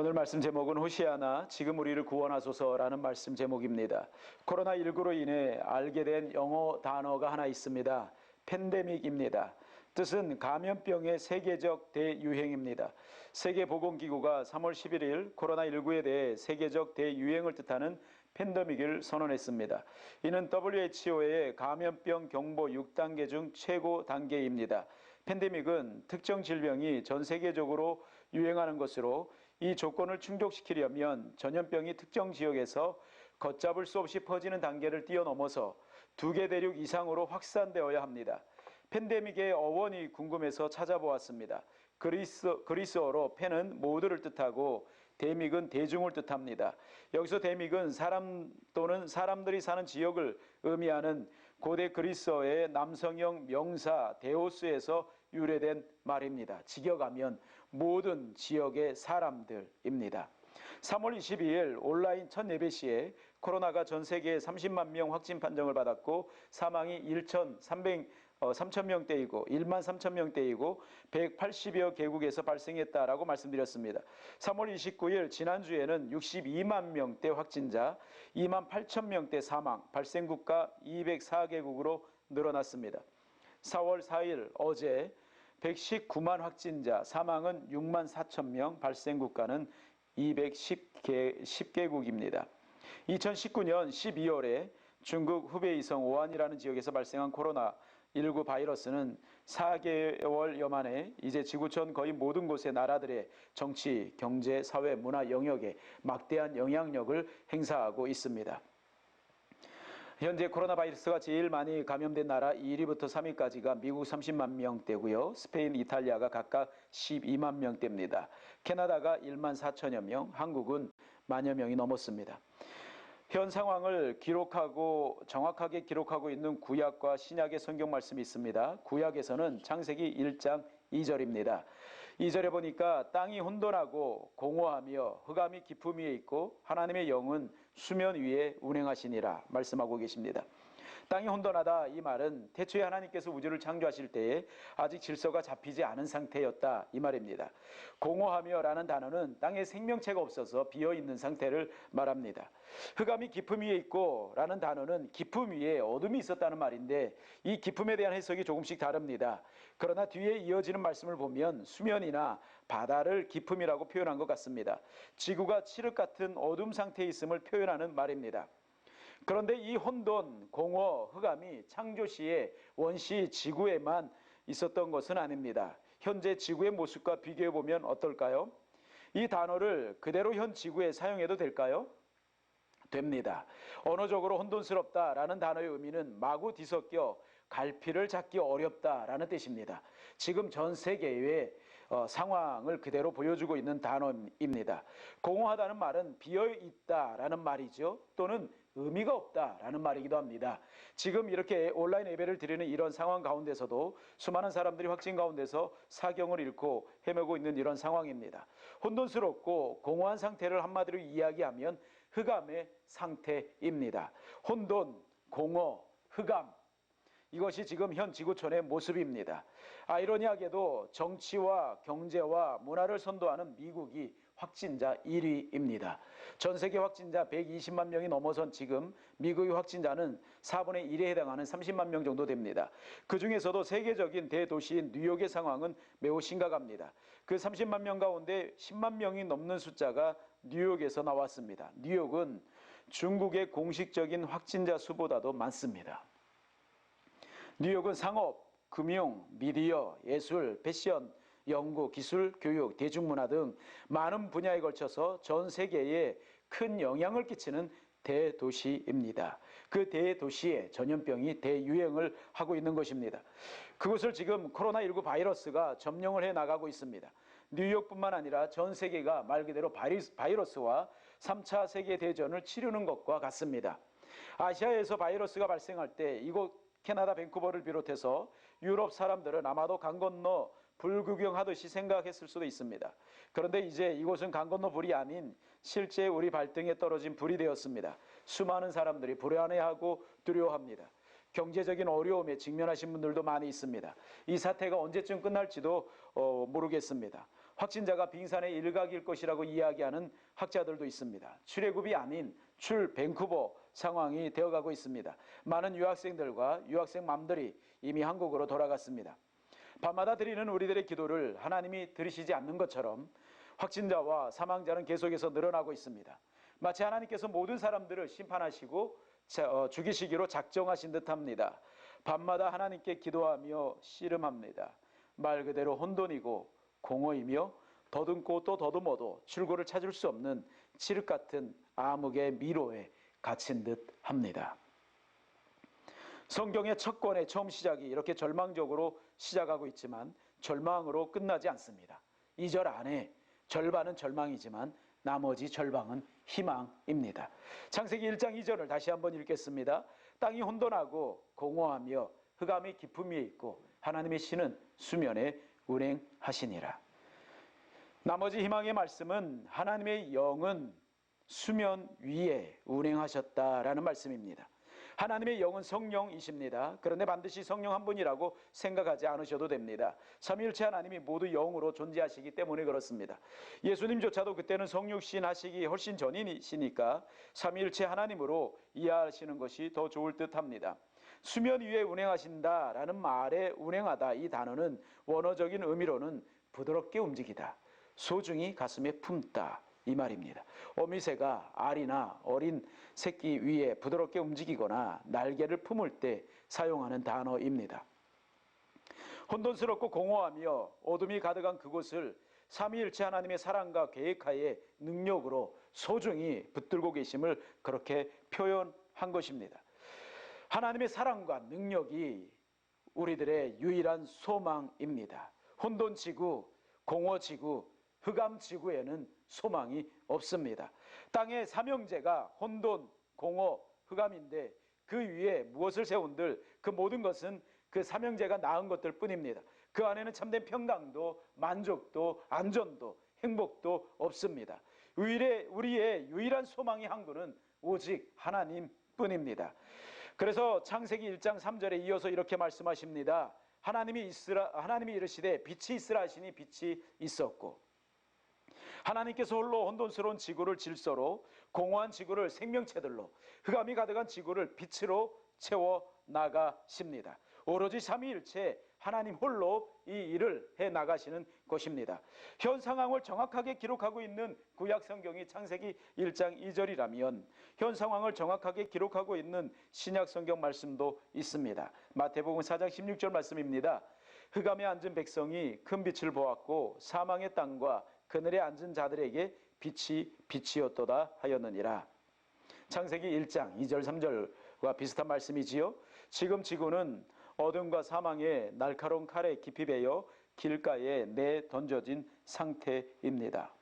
오늘 말씀 제목은 호시아나 지금 우리를 구원하소서라는 말씀 제목입니다. 코로나19로 인해 알게 된 영어 단어가 하나 있습니다. 팬데믹입니다. 뜻은 감염병의 세계적 대유행입니다. 세계보건기구가 3월 11일 코로나19에 대해 세계적 대유행을 뜻하는 팬데믹을 선언했습니다. 이는 WHO의 감염병 경보 6단계 중 최고 단계입니다. 팬데믹은 특정 질병이 전 세계적으로 유행하는 것으로 이 조건을 충족시키려면 전염병이 특정 지역에서 걷잡을 수 없이 퍼지는 단계를 뛰어넘어서 두 개 대륙 이상으로 확산되어야 합니다. 팬데믹의 어원이 궁금해서 찾아보았습니다. 그리스, 그리스어로 팬은 모두를 뜻하고 데믹은 대중을 뜻합니다. 여기서 데믹은 사람 또는 사람들이 사는 지역을 의미하는 고대 그리스어의 남성형 명사 데오스에서 유래된 말입니다. 직역하면 모든 지역의 사람들입니다. 3월 22일 온라인 첫 예배 시에 코로나가 전 세계에 30만 명 확진 판정을 받았고 사망이 1,300 어, 3천 명대이고 1만 3천 명대이고 180여 개국에서 발생했다라고 말씀드렸습니다. 3월 29일 지난주에는 62만 명대 확진자, 2만 8천 명대 사망, 발생 국가 204개국으로 늘어났습니다. 4월 4일 어제 119만 확진자, 사망은 6만 4천 명, 발생 국가는 210개, 10개국입니다. 2019년 12월에 중국 후베이성 오한이라는 지역에서 발생한 코로나 19 바이러스는 4개월여 만에 이제 지구촌 거의 모든 곳의 나라들의 정치, 경제, 사회, 문화 영역에 막대한 영향력을 행사하고 있습니다. 현재 코로나 바이러스가 제일 많이 감염된 나라 1위부터 3위까지가 미국 30만 명대고요. 스페인, 이탈리아가 각각 12만 명대입니다. 캐나다가 1만 4천여 명, 한국은 만여 명이 넘었습니다. 현 상황을 기록하고 정확하게 기록하고 있는 구약과 신약의 성경 말씀이 있습니다. 구약에서는 창세기 1장 2절입니다. 2절에 보니까 땅이 혼돈하고 공허하며 흑암이 깊음 위에 있고 하나님의 영은 수면 위에 운행하시니라 말씀하고 계십니다. 땅이 혼돈하다 이 말은 태초에 하나님께서 우주를 창조하실 때에 아직 질서가 잡히지 않은 상태였다 이 말입니다. 공허하며라는 단어는 땅에 생명체가 없어서 비어 있는 상태를 말합니다. 흑암이 깊음 위에 있고라는 단어는 깊음 위에 어둠이 있었다는 말인데 이 깊음에 대한 해석이 조금씩 다릅니다. 그러나 뒤에 이어지는 말씀을 보면 수면이나 바다를 깊음이라고 표현한 것 같습니다. 지구가 칠흑 같은 어둠 상태에 있음을 표현하는 말입니다. 그런데 이 혼돈, 공허, 흑암이 창조 시에 원시 지구에만 있었던 것은 아닙니다. 현재 지구의 모습과 비교해 보면 어떨까요? 이 단어를 그대로 현 지구에 사용해도 될까요? 됩니다. 언어적으로 혼돈스럽다라는 단어의 의미는 마구 뒤섞여 갈피를 잡기 어렵다라는 뜻입니다. 지금 전 세계의 어, 상황을 그대로 보여주고 있는 단어입니다. 공허하다는 말은 비어 있다라는 말이죠. 또는 의미가 없다라는 말이기도 합니다. 지금 이렇게 온라인 예배를 드리는 이런 상황 가운데서도 수많은 사람들이 확진 가운데서 사경을 잃고 헤매고 있는 이런 상황입니다. 혼돈스럽고 공허한 상태를 한마디로 이야기하면 흑암의 상태입니다. 혼돈, 공허, 흑암, 이것이 지금 현 지구촌의 모습입니다. 아이러니하게도 정치와 경제와 문화를 선도하는 미국이 확진자 1위입니다. 전 세계 확진자 120만 명이 넘어선 지금 미국의 확진자는 4분의 1에 해당하는 30만 명 정도 됩니다. 그 중에서도 세계적인 대도시인 뉴욕의 상황은 매우 심각합니다. 그 30만 명 가운데 10만 명이 넘는 숫자가 뉴욕에서 나왔습니다. 뉴욕은 중국의 공식적인 확진자 수보다도 많습니다. 뉴욕은 상업, 금융, 미디어, 예술, 패션, 연구, 기술, 교육, 대중문화 등 많은 분야에 걸쳐서 전 세계에 큰 영향을 끼치는 대도시입니다. 그 대도시에 전염병이 대유행을 하고 있는 것입니다. 그것을 지금 코로나19 바이러스가 점령을 해 나가고 있습니다. 뉴욕뿐만 아니라 전 세계가 말 그대로 바이러스와 3차 세계대전을 치르는 것과 같습니다. 아시아에서 바이러스가 발생할 때 이곳 캐나다 밴쿠버를 비롯해서 유럽 사람들은 아마도 강 건너 불 구경하듯이 생각했을 수도 있습니다. 그런데 이제 이곳은 강 건너 불이 아닌 실제 우리 발등에 떨어진 불이 되었습니다. 수많은 사람들이 불안해하고 두려워합니다. 경제적인 어려움에 직면하신 분들도 많이 있습니다. 이 사태가 언제쯤 끝날지도 어, 모르겠습니다. 확진자가 빙산의 일각일 것이라고 이야기하는 학자들도 있습니다. 출애굽이 아닌 출 밴쿠버 상황이 되어가고 있습니다. 많은 유학생들과 유학생 맘들이 이미 한국으로 돌아갔습니다. 밤마다 드리는 우리들의 기도를 하나님이 들으시지 않는 것처럼 확진자와 사망자는 계속해서 늘어나고 있습니다. 마치 하나님께서 모든 사람들을 심판하시고 자- 어, 죽이시기로 작정하신 듯합니다. 밤마다 하나님께 기도하며 씨름합니다. 말 그대로 혼돈이고 공허이며 더듬고 또 더듬어도 출구를 찾을 수 없는 칠흑 같은 암흑의 미로에 갇힌 듯 합니다. 성경의 첫 권의 처음 시작이 이렇게 절망적으로 시작하고 있지만 절망으로 끝나지 않습니다. 2절 안에 절반은 절망이지만 나머지 절방은 희망입니다. 창세기 1장 2절을 다시 한번 읽겠습니다. 땅이 혼돈하고 공허하며 흑암의 깊음 위에 있고 하나님의 신은 수면에 운행하시니라. 나머지 희망의 말씀은 하나님의 영은 수면 위에 운행하셨다라는 말씀입니다. 하나님의 영은 성령이십니다. 그런데 반드시 성령 한 분이라고 생각하지 않으셔도 됩니다. 삼위일체 하나님이 모두 영으로 존재하시기 때문에 그렇습니다. 예수님조차도 그때는 성육신 하시기 훨씬 전이시니까 삼위일체 하나님으로 이해하시는 것이 더 좋을 듯합니다. 수면 위에 운행하신다라는 말에 운행하다 이 단어는 원어적인 의미로는 부드럽게 움직이다. 소중히 가슴에 품다 이 말입니다. 어미새가 알이나 어린 새끼 위에 부드럽게 움직이거나 날개를 품을 때 사용하는 단어입니다. 혼돈스럽고 공허하며 어둠이 가득한 그곳을 삼위일체 하나님의 사랑과 계획하에 능력으로 소중히 붙들고 계심을 그렇게 표현한 것입니다. 하나님의 사랑과 능력이 우리들의 유일한 소망입니다. 혼돈지구, 공허지구, 흑암지구에는 소망이 없습니다. 땅의 삼형제가 혼돈, 공허, 흑암인데 그 위에 무엇을 세운들 그 모든 것은 그 삼형제가 낳은 것들 뿐입니다. 그 안에는 참된 평강도 만족도 안전도 행복도 없습니다. 우리의, 우리의 유일한 소망의 항구는 오직 하나님 뿐입니다. 그래서 창세기 1장 3절에 이어서 이렇게 말씀하십니다. 하나님이 있으라 하나님이 이르시되 빛이 있으라 하시니 빛이 있었고 하나님께서 홀로 혼돈스러운 지구를 질서로 공허한 지구를 생명체들로 흑암이 가득한 지구를 빛으로 채워 나가십니다. 오로지 삼위일체 하나님 홀로 이 일을 해 나가시는 것입니다. 현 상황을 정확하게 기록하고 있는 구약 성경이 창세기 1장 2절이라면 현 상황을 정확하게 기록하고 있는 신약 성경 말씀도 있습니다. 마태복음 4장 16절 말씀입니다. 흑암에 앉은 백성이 큰 빛을 보았고 사망의 땅과 그늘에 앉은 자들에게 빛이 빛이었도다 하였느니라. 창세기 1장 2절 3절과 비슷한 말씀이지요. 지금 지구는 어둠과 사망의 날카로운 칼에 깊이 베여 길가에 내 던져진 상태입니다.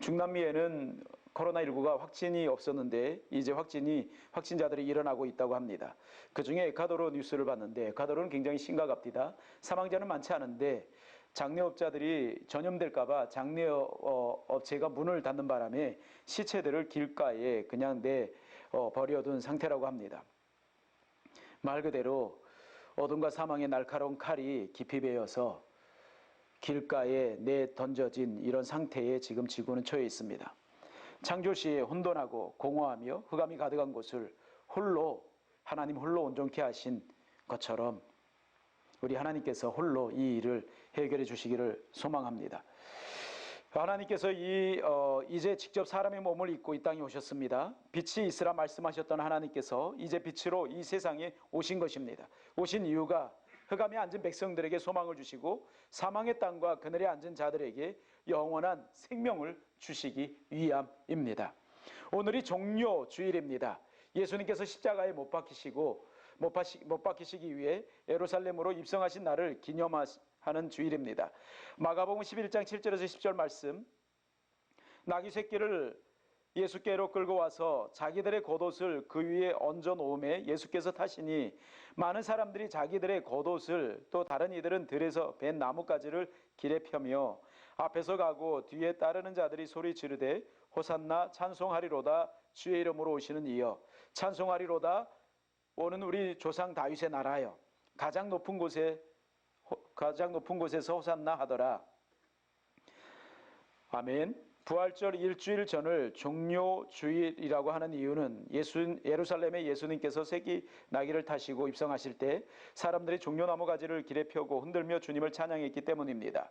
중남미에는 코로나19가 확진이 없었는데 이제 확진이 확진자들이 일어나고 있다고 합니다. 그 중에 에콰도르 뉴스를 봤는데 에콰도르는 굉장히 심각합니다. 사망자는 많지 않은데 장례업자들이 전염될까봐 장례 어, 업체가 문을 닫는 바람에 시체들을 길가에 그냥 내 어, 버려둔 상태라고 합니다. 말 그대로 어둠과 사망의 날카로운 칼이 깊이 베어서 길가에 내 던져진 이런 상태에 지금 지구는 처해 있습니다. 창조시에 혼돈하고 공허하며 흑암이 가득한 곳을 홀로 하나님 홀로 온전케 하신 것처럼 우리 하나님께서 홀로 이 일을 해결해 주시기를 소망합니다. 하나님께서 이 어, 이제 직접 사람의 몸을 입고 이 땅에 오셨습니다. 빛이 있으라 말씀하셨던 하나님께서 이제 빛으로 이 세상에 오신 것입니다. 오신 이유가 흑암에 앉은 백성들에게 소망을 주시고 사망의 땅과 그늘에 앉은 자들에게 영원한 생명을 주시기 위함입니다. 오늘이 종료 주일입니다. 예수님께서 십자가에 못 박히시고 못, 박히, 못 박히시기 위해 예루살렘으로 입성하신 날을 기념하 는 주일입니다. 마가복음 11장 7절에서 10절 말씀. 나귀 새끼를 예수께로 끌고 와서 자기들의 겉옷을 그 위에 얹어 놓음에 예수께서 타시니 많은 사람들이 자기들의 겉옷을 또 다른 이들은 들에서 벤 나뭇가지를 길에 펴며 앞에서 가고 뒤에 따르는 자들이 소리 지르되 호산나 찬송하리로다. 주의 이름으로 오시는 이여 찬송하리로다. 오는 우리 조상 다윗의 나라여 가장 높은 곳에 가장 높은 곳에서 호산나 하더라 아멘. 부활절 일주일 전을 종료 주일이라고 하는 이유는 예수 예루살렘에 예수님께서 새끼 나귀를 타시고 입성하실 때 사람들이 종려나무 가지를 길에 펴고 흔들며 주님을 찬양했기 때문입니다.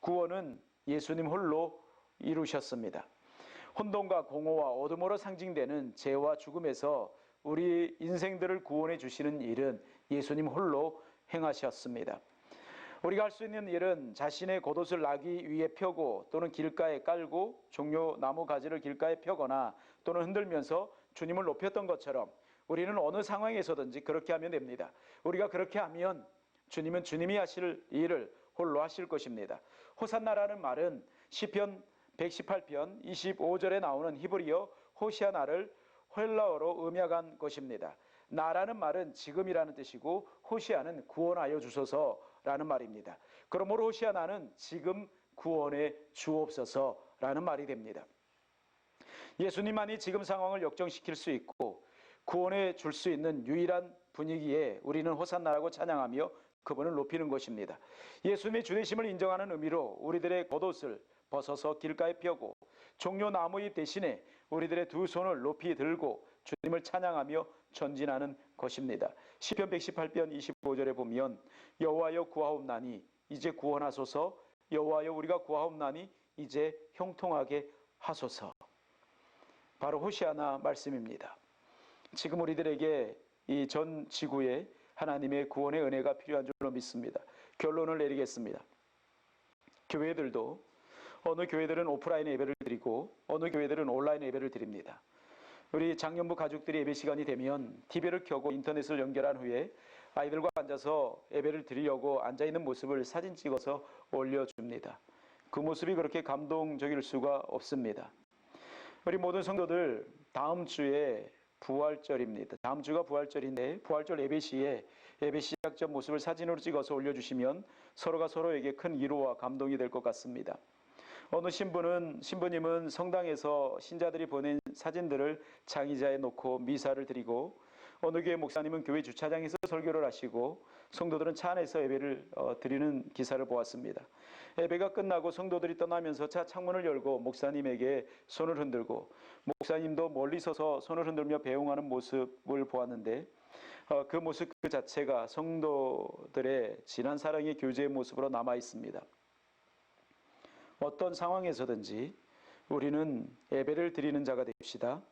구원은 예수님 홀로 이루셨습니다. 혼돈과 공허와 어둠으로 상징되는 죄와 죽음에서 우리 인생들을 구원해 주시는 일은 예수님 홀로 행하셨습니다. 우리가 할 수 있는 일은 자신의 겉옷을 나귀 위에 펴고 또는 길가에 깔고 종려 나무 가지를 길가에 펴거나 또는 흔들면서 주님을 높였던 것처럼 우리는 어느 상황에서든지 그렇게 하면 됩니다. 우리가 그렇게 하면 주님은 주님이 하실 일을 홀로 하실 것입니다. 호산나라는 말은 시편 118편 25절에 나오는 히브리어 호시아나를 헬라어로 음약한 것입니다. 나라는 말은 지금이라는 뜻이고 호시아는 구원하여 주소서 라는 말입니다. 그러므로 호시아나는 지금 구원해 주옵소서라는 말이 됩니다. 예수님만이 지금 상황을 역정시킬 수 있고 구원해 줄 수 있는 유일한 분위기에 우리는 호산나라고 찬양하며 그분을 높이는 것입니다. 예수님의 주되심을 인정하는 의미로 우리들의 겉옷을 벗어서 길가에 펴고 종려 나무잎 대신에 우리들의 두 손을 높이 들고 주님을 찬양하며 전진하는 것입니다. 시편 118편 25절에 보면 여호와여 구하옵나니 이제 구원하소서 여호와여 우리가 구하옵나니 이제 형통하게 하소서. 바로 호시아나 말씀입니다. 지금 우리들에게 이 전 지구에 하나님의 구원의 은혜가 필요한 줄로 믿습니다. 결론을 내리겠습니다. 교회들도 어느 교회들은 오프라인 예배를 드리고 어느 교회들은 온라인 예배를 드립니다. 우리 장년부 가족들이 예배 시간이 되면 TV를 켜고 인터넷을 연결한 후에 아이들과 앉아서 예배를 드리려고 앉아 있는 모습을 사진 찍어서 올려줍니다. 그 모습이 그렇게 감동적일 수가 없습니다. 우리 모든 성도들 다음 주에 부활절입니다. 다음 주가 부활절인데 부활절 예배 시에 예배 시작 전 모습을 사진으로 찍어서 올려주시면 서로가 서로에게 큰 위로와 감동이 될 것 같습니다. 어느 신부는 신부님은 성당에서 신자들이 보낸 사진들을 장의자에 놓고 미사를 드리고 어느 교회 목사님은 교회 주차장에서 설교를 하시고 성도들은 차 안에서 예배를 어, 드리는 기사를 보았습니다. 예배가 끝나고 성도들이 떠나면서 차 창문을 열고 목사님에게 손을 흔들고 목사님도 멀리 서서 손을 흔들며 배웅하는 모습을 보았는데 어, 그 모습 그 자체가 성도들의 진한 사랑의 교제의 모습으로 남아 있습니다. 어떤 상황에서든지 우리는 예배를 드리는 자가 됩시다.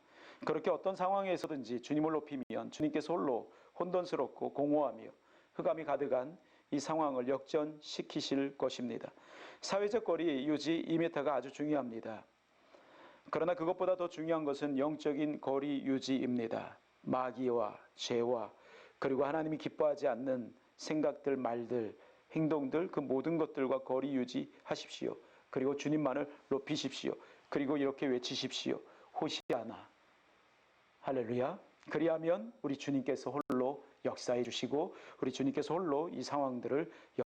그렇게 어떤 상황에서든지 주님을 높이면 주님께서 홀로 혼돈스럽고 공허하며 흑암이 가득한 이 상황을 역전시키실 것입니다. 사회적 거리 유지 2m가 아주 중요합니다. 그러나 그것보다 더 중요한 것은 영적인 거리 유지입니다. 마귀와 죄와 그리고 하나님이 기뻐하지 않는 생각들, 말들, 행동들 그 모든 것들과 거리 유지하십시오. 그리고 주님만을 높이십시오. 그리고 이렇게 외치십시오. 호시아나. 할렐루야. 그리하면 우리 주님께서 홀로 역사해 주시고 우리 주님께서 홀로 이 상황들을